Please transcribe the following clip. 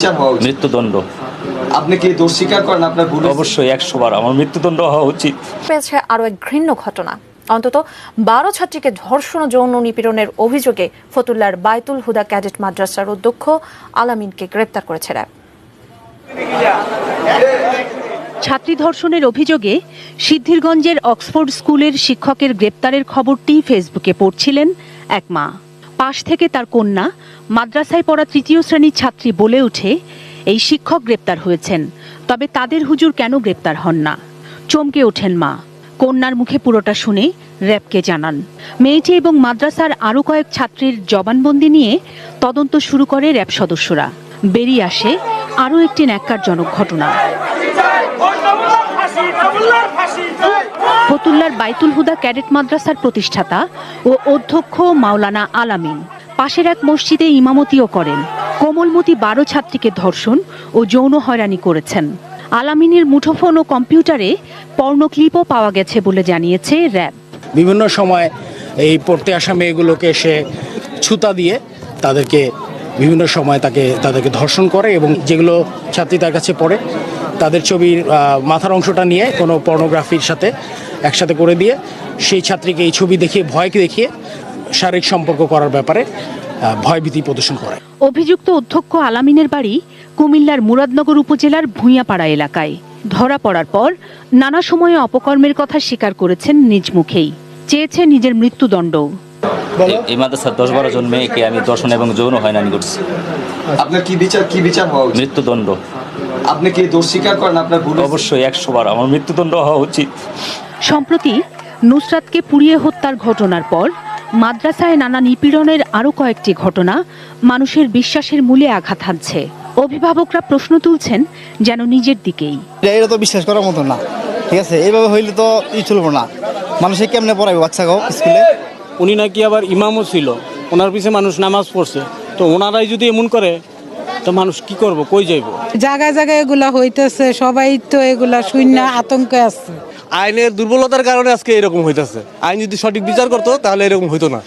উচিত মৃত্যুদণ্ড। আপনি কি দোষ স্বীকার করেন আপনার ভুল অবশ্যই একশো বার আমার মৃত্যুদণ্ড হওয়া উচিত। পেয়েছে আরও এক ঘৃণ্য ঘটনা। অন্তত বারো ছাত্রীকে ধর্ষণ যৌন নিপীড়নের অভিযোগে ফতুল্লার বাইতুল হুদা ক্যাডেট মাদ্রাসার অধ্যক্ষ আলামিনকে গ্রেপ্তার করেছে র্যাব। ছাত্রী ধর্ষণের অভিযোগে সিদ্ধিরগঞ্জের অক্সফোর্ড স্কুলের শিক্ষকের গ্রেপ্তারের খবরটি ফেসবুকে পড়ছিলেন এক মা। পাশ থেকে তার কন্যা মাদ্রাসায় পড়া তৃতীয় শ্রেণির ছাত্রী বলে ওঠে এই শিক্ষক গ্রেপ্তার হয়েছেন। তবে তাদের হুজুর কেন গ্রেপ্তার হন না? চমকে ওঠেন মা। কন্যার মুখে পুরোটা শুনে র্যাবকে জানান। মেয়েটি এবং মাদ্রাসার আরও কয়েক ছাত্রীর জবানবন্দি নিয়ে তদন্ত শুরু করে র্যাব সদস্যরা। বেরিয়ে আসে আরও একটি ন্যাক্কারজনক ঘটনা। ফতুল্লার বাইতুল হুদা ক্যাডেট মাদ্রাসার প্রতিষ্ঠাতা ও অধ্যক্ষ মাওলানা আলামিন। পাশের এক মসজিদে ইমামতিও করেন। কোমলমতি বারো ছাত্রীকে ধর্ষণ ও যৌন হয়রানি করেছেন। আলামিনের মুঠোফোন ও কম্পিউটারে পর্ণ ক্লিপও পাওয়া গেছে বলে জানিয়েছে র্যাব। বিভিন্ন সময় এই পড়তে আসা মেয়েগুলোকে সে ছুতা দিয়ে তাদেরকে বিভিন্ন সময় তাকে, তাদেরকে ধর্ষণ করে এবং যেগুলো ছাত্রী তার কাছে পড়ে তাদের ছবির আহ, মাথার অংশটা নিয়ে কোনো পর্নোগ্রাফির সাথে একসাথে করে দিয়ে সেই ছাত্রীকে এই ছবি দেখিয়ে ভয়কে দেখিয়ে শারীরিক সম্পর্ক করার ব্যাপারে ভয়ভীতি প্রদর্শন করে। অভিযুক্ত অধ্যক্ষ আলামিনের বাড়ি কুমিল্লার মুরাদনগর উপজেলার ভূঁইয়াপাড়া এলাকায়। ধরা পড়ার পর নানা সময়ে অপকর্মের কথা স্বীকার করেছেন নিজ মুখেই। চেয়েছে নিজের মৃত্যুদণ্ড। এই- এই মাদ্রাসার দশ বারো জন মেয়েকে আমি দর্শন এবং যৌন হয়রানি করছি। আপনার কি বিচার কি বিচার হওয়া মৃত্যুদণ্ড। আপনি কি দোষ স্বীকার করেন আপনার ভুল অবশ্যই একশো বার। আমার মৃত্যুদণ্ড হওয়া উচিত। সম্প্রতি নুসরাতকে পুড়িয়ে হত্যার ঘটনার পর মাদ্রাসায় নানা নিপীড়নের আরও কয়েকটি ঘটনা মানুষের বিশ্বাসের মূলে আঘাত হানছে। অভিভাবকরা প্রশ্ন তুলছেন যেন নিজের দিকেই। এটা তো বিশ্বাস করার মতো না। ঠিক আছে এইভাবে হইলে তো ই চলবো না। মানুষে কেমনে পড়াবে বাচ্চাকেও স্কুলে? উনি নাকি আবার ইমামও ছিল। ওনার পিছে মানুষ নামাজ পড়ছে। তো ওনারাই যদি এমন করে তো মানুষ কি করব? কই যাইব? জায়গায় জায়গায় এগুলা হইতেছে সবাই তো এগুলা শূন্য আতঙ্কে আছে। আইনের দুর্বলতার কারণে আজকে এরকম হইতেছে। আইন যদি সঠিক বিচার করতো তাহলে এরকম হইতো না।